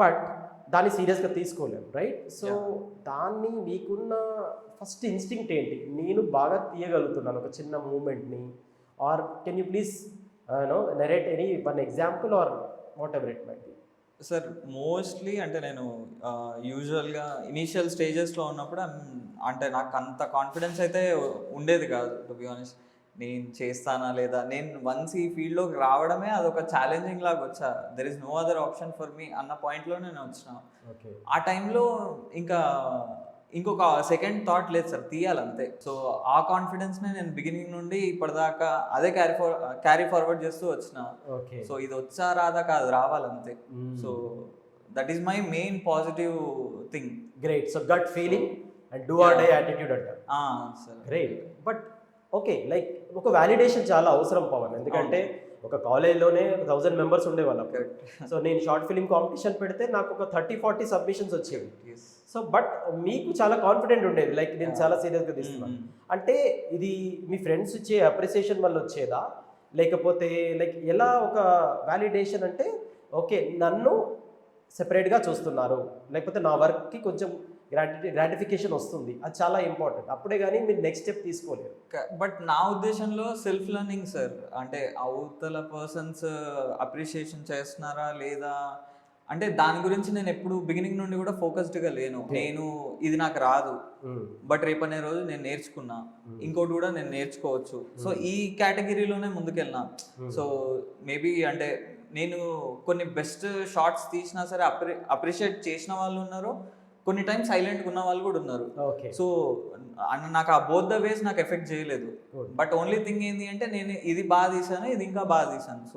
But దాన్ని సీరియస్గా తీసుకోలేము రైట్ సో దాన్ని మీకున్న ఫస్ట్ ఇన్స్టింక్ట్ ఏంటి? నేను బాగా తీయగలుగుతున్నాను ఒక చిన్న మూమెంట్ని or can you please no narrate any one example or whatever it might sir mostly అంటే నేను యూజువల్గా ఇనీషియల్ స్టేజెస్లో ఉన్నప్పుడు అంటే నాకు అంత కాన్ఫిడెన్స్ అయితే ఉండేది కాదు టు బి ఆనెస్ట్ నేను చేస్తానా లేదా? నేను వన్స్ ఈ ఫీల్డ్లోకి రావడమే అదొక ఛాలెంజింగ్ లాగా వచ్చా. There is no other option for me అన్న పాయింట్లో నేను వచ్చిన. ఓకే. ఆ టైంలో ఇంకా ఇంకొక సెకండ్ థాట్ లేదు సార్ తీయాలంతే. సో ఆ కాన్ఫిడెన్స్ని నేను బిగినింగ్ నుండి ఇప్పటిదాకా అదే క్యారీ ఫార్ క్యారీ ఫార్వర్డ్ చేస్తూ వచ్చిన. ఓకే. సో ఇది వచ్చా రాదా కాదు రావాలంతే. So that is my main positive thing great so gut feeling and do or die attitude అంటారు. Sir. Great but okay like ఒక వ్యాలిడేషన్ చాలా అవసరం పవన్. ఎందుకంటే ఒక కాలేజ్లోనే థౌసండ్ మెంబర్స్ ఉండేవాళ్ళం. సో నేను షార్ట్ ఫిలిం కాంపిటీషన్ పెడితే నాకు ఒక థర్టీ ఫార్టీ సబ్మిషన్స్ వచ్చేవి సో బట్ మీకు చాలా కాన్ఫిడెంట్ ఉండేది. లైక్ నేను చాలా సీరియస్గా తీస్తున్నాను. అంటే ఇది మీ ఫ్రెండ్స్ ఇచ్చే అప్రిసియేషన్ వల్ల వచ్చేదా? లేకపోతే లైక్ ఎలా ఒక వ్యాలిడేషన్ అంటే ఓకే నన్ను సెపరేట్గా చూస్తున్నారు. లేకపోతే నా వర్క్కి కొంచెం గ్రాటి గ్రాటిఫికేషన్ వస్తుంది. అది చాలా ఇంపార్టెంట్ అప్పుడే కానీ మీరు నెక్స్ట్ స్టెప్ తీసుకోలేరు. బట్ నా ఉద్దేశంలో సెల్ఫ్ లెర్నింగ్ సార్ అంటే అవతల పర్సన్స్ అప్రిషియేషన్ చేస్తున్నారా లేదా? అంటే దాని గురించి నేను ఎప్పుడు బిగినింగ్ నుండి కూడా ఫోకస్డ్గా లేను. నేను ఇది నాకు రాదు. బట్ రేపనే రోజు నేను నేర్చుకున్నా. ఇంకోటి కూడా నేను నేర్చుకోవచ్చు. సో ఈ కేటగిరీలోనే ముందుకెళ్ళినా సో మేబీ అంటే నేను కొన్ని బెస్ట్ షార్ట్స్ తీసినా సరే అప్రి అప్రిషియేట్ చేసిన వాళ్ళు ఉన్నారు కొన్ని టైం సైలెంట్గా ఉన్న వాళ్ళు కూడా ఉన్నారు. ఓకే. సో నాకు ఆ బోత్ ద వేస్ నాకు ఎఫెక్ట్ చేయలేదు. బట్ ఓన్లీ థింగ్ ఏంటి అంటే నేను ఇది బాగా తీసాను ఇది ఇంకా బాగా తీసాను. సో